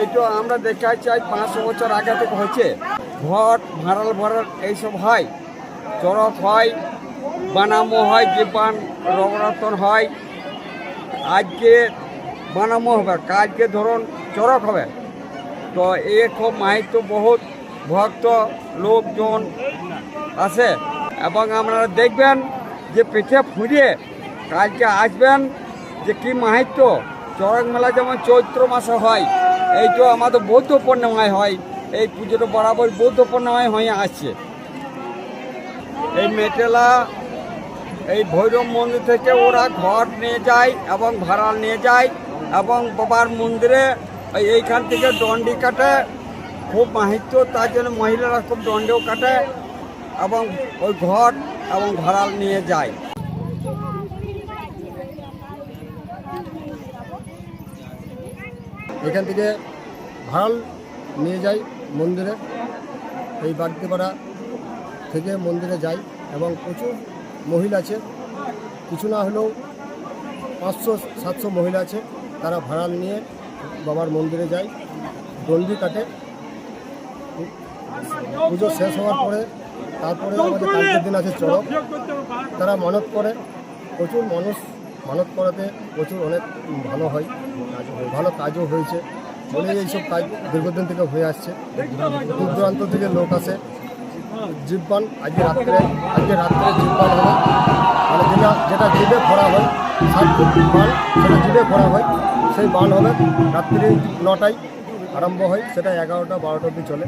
এই তো আমরা দেখতে চাই পাঁচশো বছর আগে থেকে হয়েছে। ঘট ভাড়াল ভাড়াল এইসব হয় চরক হয়, বানামো হয় জীবান রবরতন হয়। আজকে বানামো হবে, কালকে ধরুন চরক হবে। তো এ খুব মাহিত্য বহুত ভক্ত লোকজন আছে, এবং আপনারা দেখবেন যে পিঠে ফুরিয়ে কালকে আসবেন যে কি মাহিত্য চরক মেলা যেমন চৈত্র মাসে হয় এই তো আমাদের বৌদ্ধ পূর্ণিমায় হয়, এই পুজোটা বরাবর বৌদ্ধ পূর্ণিমায় হয়ে আসছে। এই মেটেলা, এই ভৈরব মন্দির থেকে ওরা ঘর নিয়ে যায় এবং ভাড়াল নিয়ে যায় এবং বাবার মন্দিরে এই- এইখান থেকে দণ্ডি কাটে, খুব মাহিত্য, তার জন্য মহিলারা খুব দণ্ডেও কাটে এবং ওই ঘর এবং ভাড়াল নিয়ে যায়। এখান থেকে ভাড়াল নিয়ে যাই মন্দিরে। এই বাগদিপাড়া থেকে মন্দিরে যাই এবং প্রচুর মহিলা আছে। কিছু না হলেও পাঁচশো, সাতশো মহিলা আছে। তারা ভাড়াল নিয়ে বাবার মন্দিরে যায়। দণ্ডি কাটে। পুজো শেষ হওয়ার পরে তারপরে আমাদের কালকের দিন আছে চড়ক। তারা মানত করে। প্রচুর মানুষ মানত করাতে প্রচুর অনেক ভালো হয়। ভালো কাজও হয়েছে। বলে এইসব কাজ দীর্ঘদিন থেকে হয়ে আসছে। দূর দূরান্ত থেকে লোক আসে। জীববান আজকে রাত্রে আজকে রাত্রে জীববান হবে মানে যেটা যেটা জিভে ভরা হয়, সাত ফুট বান সেটা জিভে ভরা হয়। সেই বান হবে রাত্রি নটায় আরম্ভ হয়, সেটা এগারোটা, বারোটা অবধি চলে।